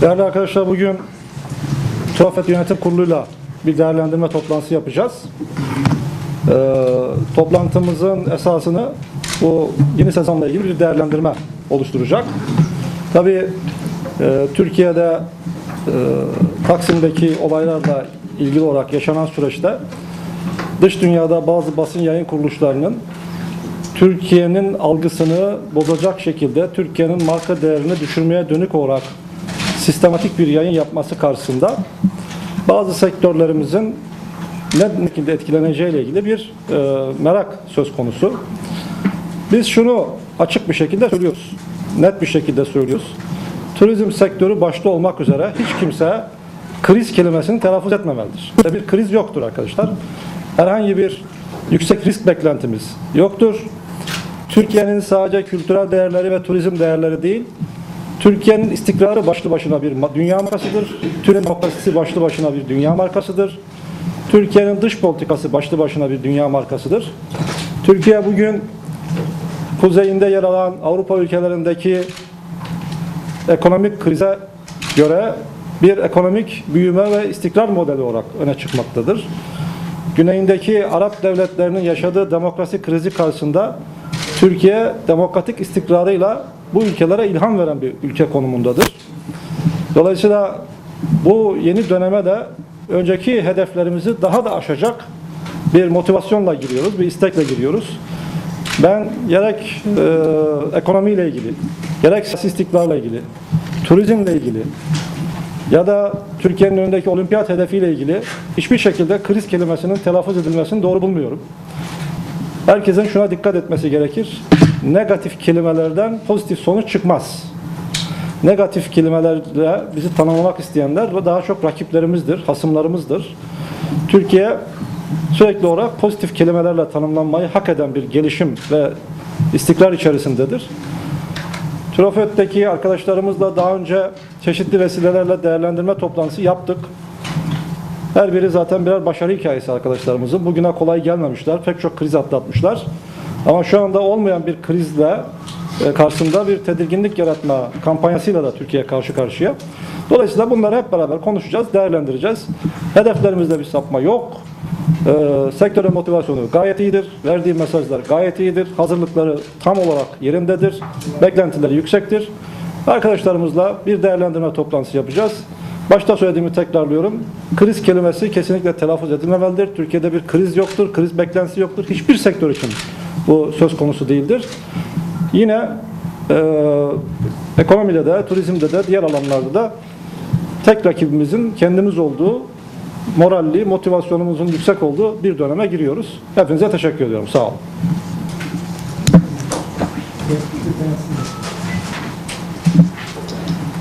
Değerli arkadaşlar bugün Trafet Yönetim Kurulu'yla bir değerlendirme toplantısı yapacağız. Ee, toplantımızın esasını bu yeni sezonla ilgili bir değerlendirme oluşturacak. Tabii e, Türkiye'de e, Taksim'deki olaylarla ilgili olarak yaşanan süreçte dış dünyada bazı basın yayın kuruluşlarının Türkiye'nin algısını bozacak şekilde Türkiye'nin marka değerini düşürmeye dönük olarak sistematik bir yayın yapması karşısında bazı sektörlerimizin ne şekilde etkileneceğiyle ilgili bir e, merak söz konusu. Biz şunu açık bir şekilde söylüyoruz. Net bir şekilde söylüyoruz. Turizm sektörü başta olmak üzere hiç kimse kriz kelimesini telaffuz etmemelidir. Bir kriz yoktur arkadaşlar. Herhangi bir yüksek risk beklentimiz yoktur. Türkiye'nin sadece kültürel değerleri ve turizm değerleri değil, Türkiye'nin istikrarı başlı başına bir dünya markasıdır. Türkiye'nin demokrasisi başlı başına bir dünya markasıdır. Türkiye'nin dış politikası başlı başına bir dünya markasıdır. Türkiye bugün kuzeyinde yer alan Avrupa ülkelerindeki ekonomik krize göre bir ekonomik büyüme ve istikrar modeli olarak öne çıkmaktadır. Güneyindeki Arap devletlerinin yaşadığı demokrasi krizi karşısında Türkiye demokratik istikrarıyla bu ülkelere ilham veren bir ülke konumundadır. Dolayısıyla bu yeni döneme de önceki hedeflerimizi daha da aşacak bir motivasyonla giriyoruz, bir istekle giriyoruz. Ben gerek e, ekonomiyle ilgili, gerek siyasi istikrarla ilgili, turizmle ilgili ya da Türkiye'nin önündeki olimpiyat hedefiyle ilgili hiçbir şekilde kriz kelimesinin telaffuz edilmesini doğru bulmuyorum. Herkesin şuna dikkat etmesi gerekir. Negatif kelimelerden pozitif sonuç çıkmaz. Negatif kelimelerle bizi tanımlamak isteyenler daha çok rakiplerimizdir, hasımlarımızdır. Türkiye sürekli olarak pozitif kelimelerle tanımlanmayı hak eden bir gelişim ve istikrar içerisindedir. Trofet'teki arkadaşlarımızla daha önce çeşitli vesilelerle değerlendirme toplantısı yaptık. Her biri zaten birer başarı hikayesi arkadaşlarımızın. Bugüne kolay gelmemişler. Pek çok kriz atlatmışlar. Ama şu anda olmayan bir krizle e, karşısında bir tedirginlik yaratma kampanyasıyla da Türkiye karşı karşıya. Dolayısıyla bunları hep beraber konuşacağız, değerlendireceğiz. Hedeflerimizde bir sapma yok. E, sektörün motivasyonu gayet iyidir. Verdiği mesajlar gayet iyidir. Hazırlıkları tam olarak yerindedir. Beklentileri yüksektir. Arkadaşlarımızla bir değerlendirme toplantısı yapacağız. Başta söylediğimi tekrarlıyorum. Kriz kelimesi kesinlikle telaffuz edilmemelidir. Türkiye'de bir kriz yoktur, kriz beklentisi yoktur. Hiçbir sektör için bu söz konusu değildir. Yine e, ekonomide de, turizmde de, diğer alanlarda da tek rakibimizin kendimiz olduğu, moralli, motivasyonumuzun yüksek olduğu bir döneme giriyoruz. Hepinize teşekkür ediyorum. Sağ olun.